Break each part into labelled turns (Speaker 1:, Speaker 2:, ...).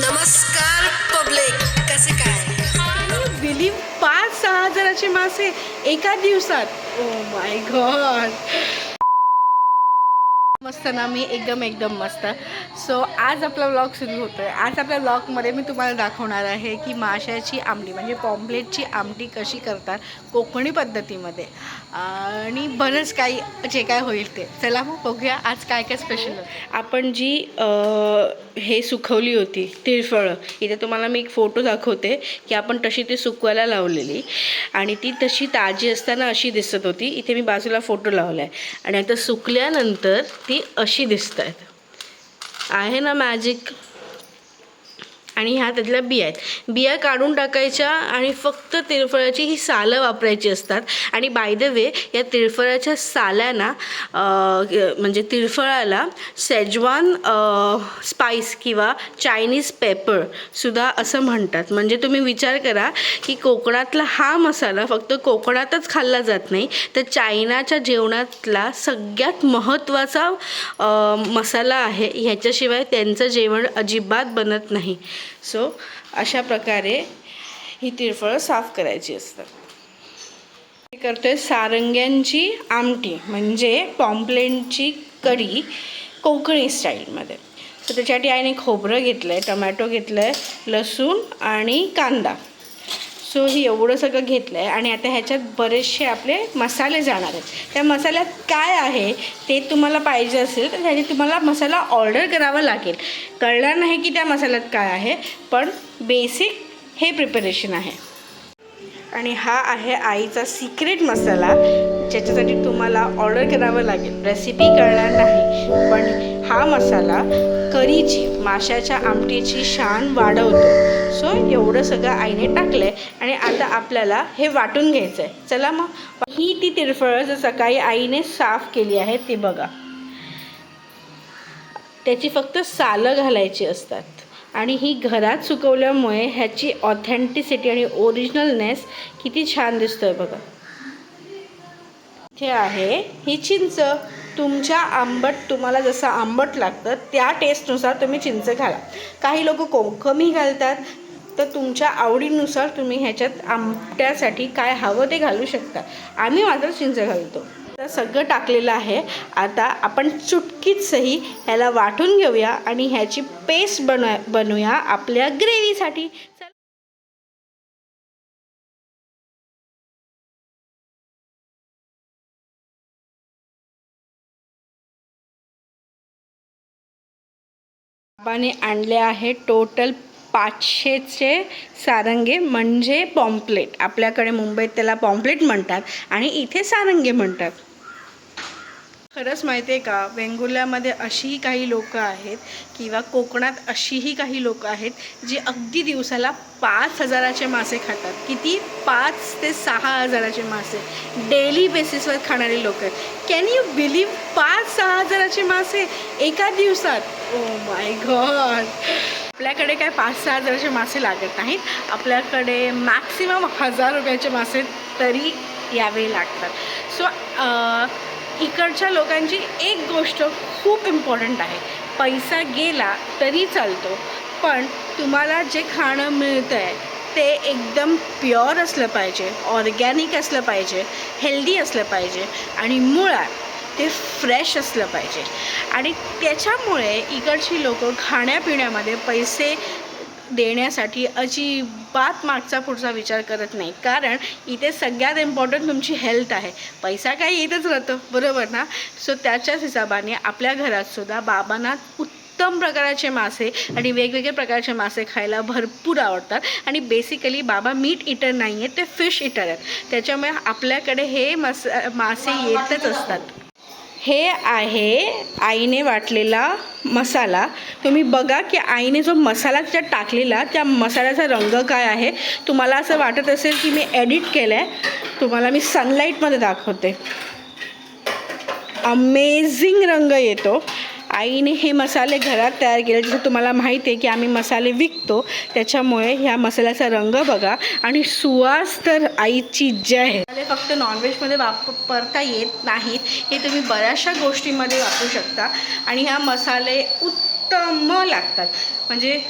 Speaker 1: नमस्कार पब्लिक कसे काय?
Speaker 2: बिलीव पाच सहा हजाराचे मासे एका दिवसात. ओ माय गॉड मस्त ना मी एकदम एकदम मस्त. सो आज आपला व्लॉग सुरू होतो आहे आज आपल्या व्लॉगमध्ये मी तुम्हाला दाखवणार आहे की माशाची आमटी म्हणजे पॉम्पलेटची आमटी कशी करतात कोकणी पद्धतीमध्ये. आणि बरंच काही जे काय होईल ते. चला मग बघूया आज काय काय स्पेशल आपण जी हे सुकवली होती तिळफळं इथे तुम्हाला मी एक फोटो दाखवते की आपण तशी ती सुकवायला लावलेली. आणि ती तशी ताजी असताना अशी दिसत होती. इथे मी बाजूला फोटो लावला आहे आणि आता सुकल्यानंतर ती अशी दिसत आहेत आहे ना मॅजिक आणि ह्या त्यातल्या बिया आहेत. बिया काढून टाकायच्या आणि फक्त तिरफळाची ही सालं वापरायची असतात. आणि बाय द वे या तिरफळाच्या साल्यांना म्हणजे तिरफळाला सेजवान स्पाईस किंवा चायनीज पेपर सुद्धा असं म्हणतात. म्हणजे तुम्ही विचार करा की कोकणातला हा मसाला फक्त कोकणातच खाल्ला जात नाही तर चायनाच्या जेवणातला सगळ्यात महत्त्वाचा मसाला आहे. ह्याच्याशिवाय त्यांचं जेवण अजिबात बनत नाही. सो अशा प्रकारे ही तिळफळं साफ करायची असतात. हे करतोय सारंग्यांची आमटी म्हणजे पॉम्पलेटची कढी कोकणी स्टाईलमध्ये. तर त्याच्यासाठी आईने खोबरं घेतलं आहे टमॅटो घेतलं आहे लसूण आणि कांदा. सो ही एवढं सगळं घेतलं आहे आणि आता ह्याच्यात बरेचसे आपले मसाले जाणार आहेत. त्या मसाल्यात काय आहे ते तुम्हाला पाहिजे असेल तर त्याची तुम्हाला मसाला ऑर्डर करावा लागेल. कळणार नाही की त्या मसाल्यात काय आहे पण बेसिक हे प्रिपरेशन आहे. आणि हा आहे आईचा सिक्रेट मसाला ज्याच्यासाठी तुम्हाला ऑर्डर करावं लागेल. रेसिपी कळणार नाही पण हा मसाला करीची माशाच्या आमटीची शान वाढवतो. सो एवढं सगळं आईने टाकलं आहे आणि आता आपल्याला हे वाटून घ्यायचं आहे चला मग. ही ती तिरफळं जर सकाळी आईने साफ केली आहे ती बघा. त्याची फक्त सालं घालायची असतात. आणि ही घरात सुकवल्यामुळे ह्याची ऑथेंटिसिटी आणि ओरिजिनलनेस किती छान दिसतोय बघा. इथे आहे ही चिंच. तुमच्या आंबट तुम्हाला जसं आंबट लागतं त्या टेस्टनुसार तुम्ही चिंच घाला. काही लोक को कमी घालतात तर तुमच्या आवडीनुसार तुम्ही ह्याच्यात आंबट्यासाठी काय हवं ते घालू शकता. आम्ही मात्र चिंच घालतो. तर सगळं टाकलेलं आहे. आता आपण चुटकीत सही ह्याला वाटून घेऊया आणि ह्याची पेस्ट बनव बनवूया आपल्या ग्रेव्हीसाठी बाबाने आणले आहे टोटल पाचशेचे सारंगे म्हणजे पॉम्पलेट. आपल्याकडे मुंबईत त्याला पॉम्पलेट म्हणतात आणि इथे सारंगे म्हणतात. खरंच माहिती आहे का वेंगुर्ल्यामध्ये अशीही काही लोकं आहेत किंवा कोकणात अशीही काही लोकं आहेत जी अगदी दिवसाला पाच हजाराचे मासे खातात. किती? पाच ते सहा हजाराचे मासे. डेली बेसिसवर खाणारे लोक आहेत. कॅन यू बिलीव पाच सहा हजाराचे मासे एका दिवसात? ओ माय गॉड आपल्याकडे काय पाच सहा हजाराचे मासे लागत नाहीत. आपल्याकडे मॅक्सिमम हजार रुपयाचे मासे तरी यावे लागतात. सो इकडच्या लोकांची एक गोष्ट खूप इम्पॉर्टंट आहे. पैसा गेला तरी चालतो पण तुम्हाला जे खाणं मिळतं आहे ते एकदम प्युअर असलं पाहिजे ऑर्गॅनिक असलं पाहिजे हेल्दी असलं पाहिजे आणि मुळात ते फ्रेश असलं पाहिजे. आणि त्याच्यामुळे इकडची लोकं खाण्यापिण्यामध्ये पैसे देण्यासाठी अजिबात मागचा पुढचा विचार करत नाही. कारण इथे सगळ्यात इम्पॉर्टंट तुमची हेल्थ आहे. पैसा काही येतच राहतो बरोबर ना? सो त्याच्याच हिशोबाने आपल्या घरातसुद्धा बाबांना उत्तम प्रकारचे मासे आणि वेगवेगळे प्रकारचे मासे खायला भरपूर आवडतात. आणि बेसिकली बाबा मीट इटर नाही आहेत ते फिश इटर आहेत. त्याच्यामुळे आपल्याकडे हे मस मासे येतच असतात. हे आहे आईने वाटलेला मसाला. तुम्ही बघा की आईने जो मसाला त्यात टाकलेला त्या मसाल्याचा रंग काय आहे? तुम्हाला असं वाटत असेल की मी एडिट केलं आहे तुम्हाला मी सनलाईटमध्ये दाखवते. अमेझिंग रंग येतो. आईने हे मसाले घरात तयार केले जसं तुम्हाला माहिती आहे की आम्ही मसाले विकतो त्याच्यामुळे ह्या मसाल्याचा रंग बघा. आणि सुवास तर आईची जय आहे. मसाले फक्त नॉनव्हेजमध्ये वापरता येत नाहीत. हे तुम्ही बऱ्याचशा गोष्टीमध्ये वापरू शकता. आणि ह्या मसाले उत्तम उत्तम लागतात. म्हणजे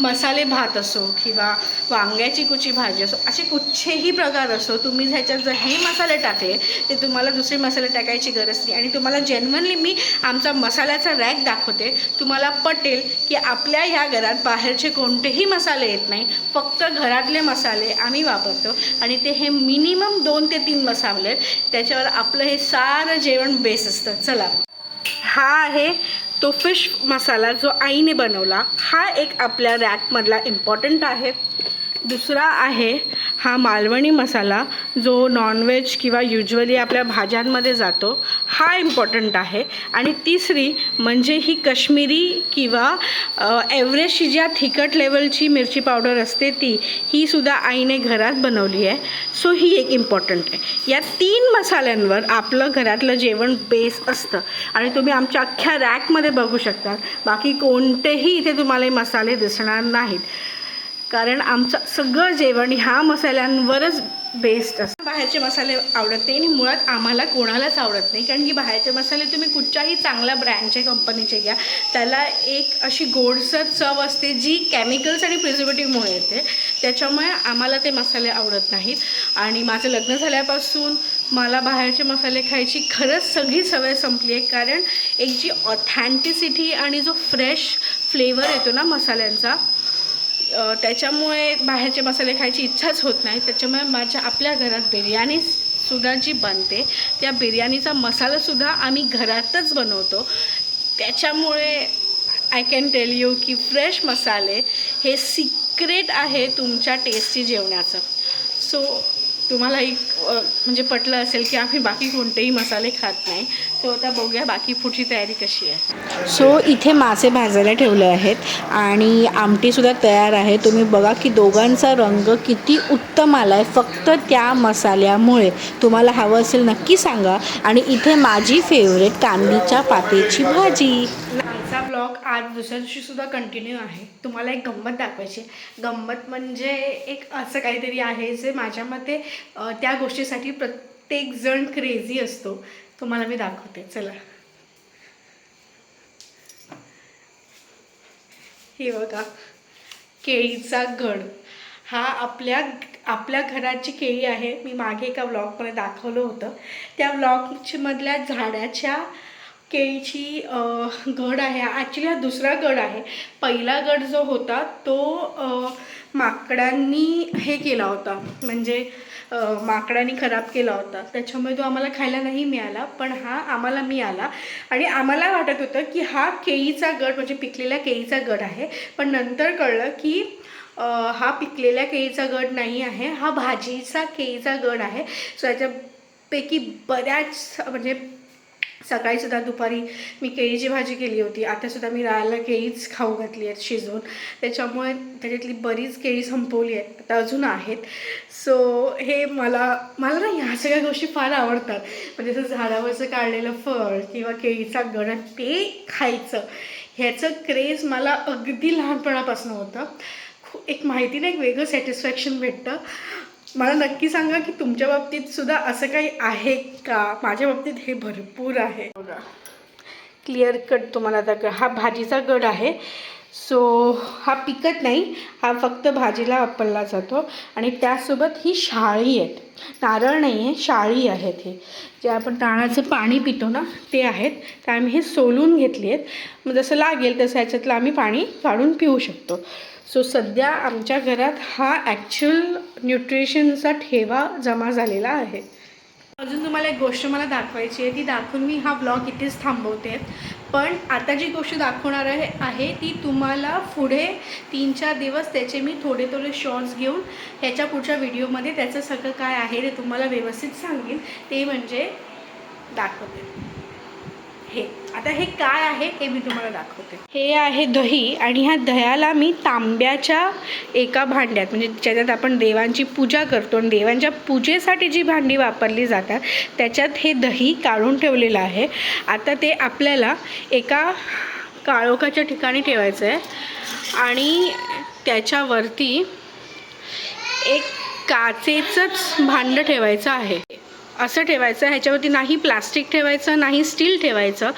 Speaker 2: मसाले भात असो किंवा वांग्याची कुची भाजी असो असे कुठचेही प्रकार असो तुम्ही ह्याच्यात जर हे मसाले टाकले ते तुम्हाला दुसरे मसाले टाकायची गरज नाही. आणि तुम्हाला जेन्युनली मी आमचा मसाल्याचा रॅक दाखवते. तुम्हाला पटेल की आपल्या ह्या घरात बाहेरचे कोणतेही मसाले येत नाही. फक्त घरातले मसाले आम्ही वापरतो. आणि ते हे मिनिमम दोन ते तीन मसाले आहेत. त्याच्यावर आपलं हे सारं जेवण बेस असतं. चला. हा आहे तो फिश मसाला जो आईने बनवला हा एक आपल्या रॅकमधला इम्पॉर्टंट आहे. दुसरा आहे हा मालवणी मसाला जो नॉनव्हेज किंवा युजली आपल्या भाज्यांमध्ये जातो हा इम्पॉर्टंट आहे. आणि तिसरी म्हणजे ही कश्मीरी किंवा एव्हरेजची ज्या थिकट लेवलची मिरची पावडर असते ती ही सुद्धा आईने घरात बनवली आहे. सो ही एक इम्पॉर्टंट आहे. या तीन मसाल्यांवर आपलं घरातलं जेवण बेस असतं. आणि तुम्ही आमच्या अख्ख्या रॅकमध्ये बघू शकता. बाकी कोणतेही इथे तुम्हाला हे मसाले दिसणार नाहीत. कारण आमचं सगळं जेवण ह्या मसाल्यांवरच बेस्ट असतं. बाहेरचे मसाले आवडत नाही आणि मुळात आम्हाला कोणालाच आवडत नाही. कारण की बाहेरचे मसाले तुम्ही कुठच्याही चांगल्या ब्रँडचे कंपनीचे घ्या. त्याला एक अशी गोडसर चव असते जी केमिकल्स आणि प्रिझर्वेटिव्हमुळे येते. त्याच्यामुळे आम्हाला ते मसाले आवडत नाहीत. आणि माझं लग्न झाल्यापासून मला बाहेरचे मसाले खायची खरंच सगळी सवय संपली आहे. कारण एक जी ऑथेंटिसिटी आणि जो फ्रेश फ्लेवर येतो ना मसाल्यांचा त्याच्यामुळे बाहेरचे मसाले खायची इच्छाच होत नाही. त्याच्यामुळे माझ्या आपल्या घरात बिर्याणी सुद्धा जी बनते त्या बिर्याणीचा मसालासुद्धा आम्ही घरातच बनवतो. त्याच्यामुळे आय कॅन टेल यू की फ्रेश मसाले हे सिक्रेट आहे तुमच्या टेस्टी जेवणाचं. सो तुम्हाला एक म्हणजे पटलं असेल की आम्ही बाकी कोणतेही मसाले खात नाही. सो आता बघूया बाकी पुढची तयारी कशी आहे. सो इथे मासे भाजायला ठेवले आहेत आणि आमटीसुद्धा तयार आहे. तुम्ही बघा की दोघांचा रंग किती उत्तम आला आहे फक्त त्या मसाल्यामुळे. तुम्हाला हवं असेल नक्की सांगा. आणि इथे माझी फेवरेट कांदीच्या पातेची भाजी. आमचा ब्लॉग आज दुसऱ्या दिवशी सुद्धा कंटिन्यू आहे. तुम्हाला एक गंमत दाखवायची. गंमत म्हणजे एक असं काहीतरी आहे जे माझ्या मते त्या गोष्टीसाठी प्रत्येक जण क्रेझी असतो. तुम्हाला मी दाखवते चला. हे बघा केळीचा गड हा आपल्या आपल्या घराची केळी आहे. मी मागे एका व्लॉगमध्ये दाखवलं होतं. त्या व्लॉगमधल्या झाडाच्या केळीची गड आहे. ॲक्च्युली हा दुसरा गड आहे. पहिला गड जो होता तो माकडांनी हे केला होता. म्हणजे माकडांनी खराब केला होता. त्याच्यामुळे तो आम्हाला खायला नाही मिळाला पण हा आम्हाला मिळाला. आणि आम्हाला वाटत होतं की हा केळीचा गड म्हणजे पिकलेल्या केळीचा गड आहे. पण नंतर कळलं की हा पिकलेल्या केळीचा गड नाही आहे. हा भाजीचा केळीचा गड आहे. सो याच्यापैकी बऱ्याच म्हणजे सकाळीसुद्धा दुपारी मी केळीची भाजी केली होती. आतासुद्धा मी राहायला केळीच खाऊ घातली आहेत शिजवून. त्याच्यामुळे त्याच्यातली बरीच केळी संपवली आहेत. आता अजून आहेत. सो हे मला मला ना ह्या सगळ्या गोष्टी फार आवडतात. म्हणजे जसं झाडावरचं काढलेलं फळ किंवा केळीचा गड ते खायचं. ह्याचं क्रेज मला अगदी लहानपणापासून होतं. खू एक माहिती नाही एक वेगळं सॅटिस्फॅक्शन भेटतं. मला नक्की सांगा की तुमच्या बाबतीत सुद्धा असं काही आहे का? माझ्या बाबतीत हे भरपूर आहे. बघा. क्लिअर कट तुम्हाला आता हा भाजीचा गड आहे. सो हा पिकत नाही. हा फक्त भाजीला वापरला जातो. आणि त्यासोबत ही शाळी आहेत. नारळ नाही आहे शाळी आहेत हे. जे आपण नारळाचं पाणी पितो ना ते आहेत. तर आम्ही हे सोलून घेतली आहेत. मग जसं लागेल तसं ह्याच्यातलं आम्ही पाणी काढून पिऊ शकतो. सो सध्या आमच्या घरात हा ॲक्च्युअल न्यूट्रिशनचा ठेवा जमा झालेला आहे. अजून तुम्हाला एक गोष्ट मला दाखवायची आहे ती दाखवून मी हा ब्लॉग इथेच थांबवते. पण आता जी गोष्ट दाखवणार आहे आहे ती तुम्हाला पुढे तीन चार दिवस त्याचे मी थोडे थोडे शॉर्ट्स घेऊन ह्याच्या पुढच्या व्हिडिओमध्ये त्याचं सगळं काय आहे ते तुम्हाला व्यवस्थित सांगेन. ते म्हणजे दाखवते. हे आता हे काय आहे हे मी तुम्हाला दाखवते. हे आहे दही आणि ह्या दह्याला मी तांब्याच्या एका भांड्यात म्हणजे ज्याच्यात आपण देवांची पूजा करतो आणि देवांच्या पूजेसाठी जी भांडी वापरली जातात त्याच्यात हे दही काढून ठेवलेलं आहे. आता ते आपल्याला एका काळोखाच्या ठिकाणी ठेवायचं आहे आणि त्याच्यावरती एक काचेचंच भांडं ठेवायचं आहे. असं ठेवायचं ह्याच्यावरती नाही प्लास्टिक ठेवायचं नाही स्टील ठेवायचं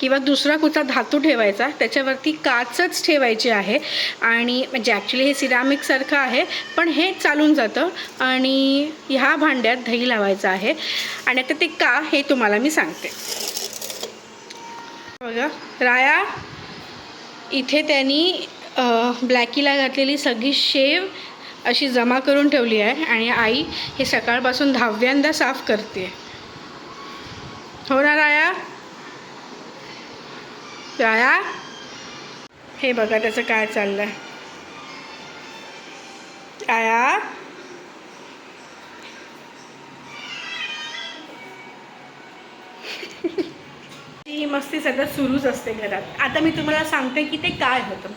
Speaker 2: किंवा दुसरा कुठचा धातू ठेवायचा त्याच्यावरती काचच ठेवायची आहे. आणि म्हणजे ॲक्च्युली हे सिरामिकसारखं आहे पण हे चालून जातं आणि ह्या भांड्यात दही लावायचं आहे. आणि आता ते का हे तुम्हाला मी सांगते. बघा राया इथे त्यांनी ब्लॅकीला घातलेली सगळी शेव अशी जमा करून ठेवली आहे आणि आई हे सकाळपासून दहाव्यांदा साफ करते. हो ना राया राया? हे बघा त्याचं काय चाललंय. आया? मस्ती सध्या सुरूच असते घरात. आता मी तुम्हाला सांगते की ते काय होतं.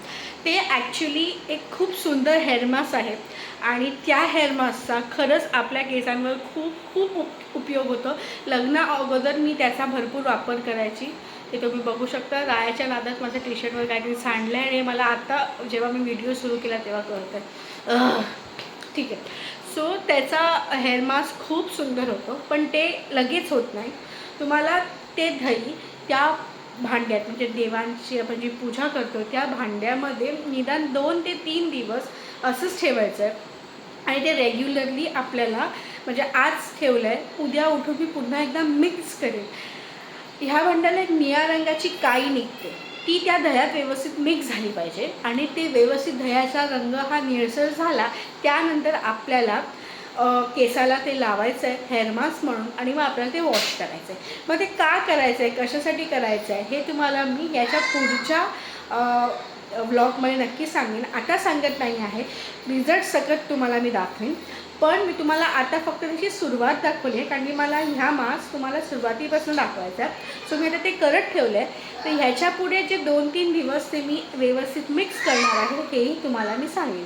Speaker 2: ते ॲक्च्युली एक खूप सुंदर हेअरमास आहे. आणि त्या हेअरमासचा खरंच आपल्या केसांवर खूप खूप उप उपयोग होतो. लग्ना अगोदर मी त्याचा भरपूर वापर करायची. ते तुम्ही बघू शकता. रायाच्या नादात माझ्या टी शर्टवर काहीतरी सांडलं आहे आणि मला आता जेव्हा मी व्हिडिओ सुरू केला तेव्हा कळतं ठीक आहे. सो त्याचा हेअरमास्क खूप सुंदर होतो. पण ते लगेच होत नाही. तुम्हाला ते दही त्या भांड्यात म्हणजे देवांची आपण जी पूजा करतो त्या भांड्यामध्ये निदान दोन ते तीन दिवस असंच ठेवायचं आहे आणि ते रेग्युलरली आपल्याला म्हणजे आज ठेवलं आहे उद्या उठून मी पुन्हा एकदा मिक्स करेन. ह्या भांड्याला एक निळ्या रंगाची काई निघते. ती त्या दह्यात व्यवस्थित मिक्स झाली पाहिजे. आणि ते व्यवस्थित दह्याचा रंग हा निळसर झाला त्यानंतर आपल्याला केसाला ते लावायचं आहे हेअर मास्क म्हणून आणि मग आपल्याला ते वॉश करायचं आहे मग ते का करायचं आहे कशासाठी करायचं आहे हे तुम्हाला मी याच्या पुढच्या व्लॉगमध्ये नक्की सांगेन. आता सांगत नाही आहे. रिझल्ट सकट तुम्हाला मी दाखवेन. पण मी तुम्हाला आता फक्त त्याची सुरुवात दाखवली आहे कारण की मला ह्या मास्क तुम्हाला सुरुवातीपासून दाखवायचा आहे. सो मी आता ते करत ठेवलं आहे तर ह्याच्या पुढे जे दोन तीन दिवस ते मी व्यवस्थित मिक्स करणार आहे हेही तुम्हाला मी सांगेन.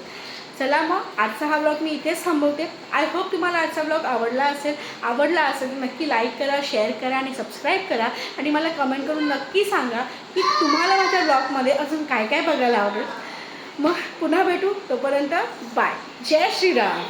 Speaker 2: चला मग आजचा हा ब्लॉग मी इथेच थांबवते. आय होप तुम्हाला आजचा ब्लॉग आवडला असेल. आवडला असेल तर नक्की लाईक करा शेअर करा आणि सबस्क्राईब करा. आणि मला कमेंट करून नक्की सांगा की तुम्हाला माझ्या ब्लॉगमध्ये अजून काय काय बघायला आवडेल. मग पुन्हा भेटू. तोपर्यंत बाय जय श्रीराम.